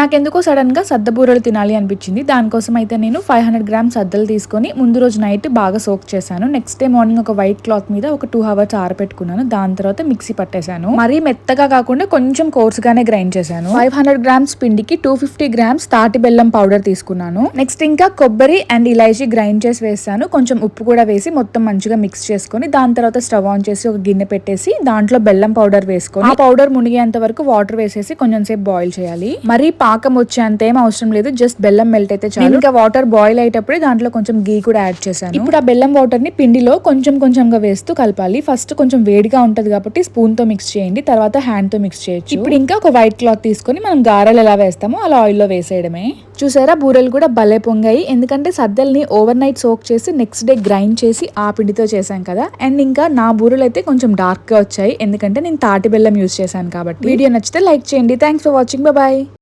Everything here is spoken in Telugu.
నాకెందుకో సడన్గా సద్దబూరలు సద్ద తినాలి అనిపించింది. దానికోసం అయితే నేను ఫైవ్ హండ్రెడ్ గ్రామ్స్ సద్దలు తీసుకొని ముందు రోజు నైట్ బాగా సోక్ చేశాను. నెక్స్ట్ డే మార్నింగ్ ఒక వైట్ క్లాత్ మీద ఒక టూ అవర్స్ ఆరబెట్టుకున్నాను దాని తర్వాత మిక్సీ పట్టేశాను. మరీ మెత్తగా కాకుండా కొంచెం కోర్సుగానే గ్రైండ్ చేశాను. ఫైవ్ హండ్రెడ్ గ్రామ్స్ పిండికి టూ ఫిఫ్టీ గ్రామ్స్ తాటి బెల్లం పౌడర్ తీసుకున్నాను. నెక్స్ట్ ఇంకా కొబ్బరి అండ్ ఇలాచీ గ్రైండ్ చేసి వేసాను కొంచెం ఉప్పు కూడా వేసి మొత్తం మంచిగా మిక్స్ చేసుకొని దాని తర్వాత స్టవ్ ఆన్ చేసి ఒక గిన్నె పెట్టేసి దాంట్లో బెల్లం పౌడర్ వేసుకొని ఆ పౌడర్ మునిగేంత వరకు వాటర్ వేసేసి కొంచెం సేపు బాయిల్ చేయాలి. మరి పాకం వచ్చేంత ఏం అవసరం లేదు జస్ట్ బెల్లం మెల్ట్ అయితే చాలు. ఇంకా వాటర్ బాయిల్ అయ్యేటప్పుడే దాంట్లో కొంచెం గీ కూడా యాడ్ చేశాను. ఇప్పుడు ఆ బెల్లం వాటర్ని పిండిలో కొంచెం కొంచెంగా వేస్తూ కలపాలి. ఫస్ట్ కొంచెం వేడిగా ఉంటది కాబట్టి స్పూన్తో మిక్స్ చేయండి తర్వాత హ్యాండ్తో మిక్స్ చేయొచ్చు. ఇప్పుడు ఇంకా ఒక వైట్ క్లాత్ తీసుకొని మనం గారెలు ఎలా వేస్తామో అలా ఆయిల్లో వేసేయడమే. చూసారా బూరెలు కూడా భలే పొంగాయి. ఎందుకంటే సద్దల్ని ఓవర్ నైట్ సోక్ చేసి నెక్స్ట్ డే గ్రైండ్ చేసి ఆ పిండితో చేశాం కదా. అండ్ ఇంకా నా బూరెలు అయితే కొంచెం డార్క్గా వచ్చాయి. ఎందుకంటే నేను తాటి బెల్లం యూస్ చేశాను కాబట్టి. వీడియో నచ్చితే లైక్ చేయండి. Thanks for watching bye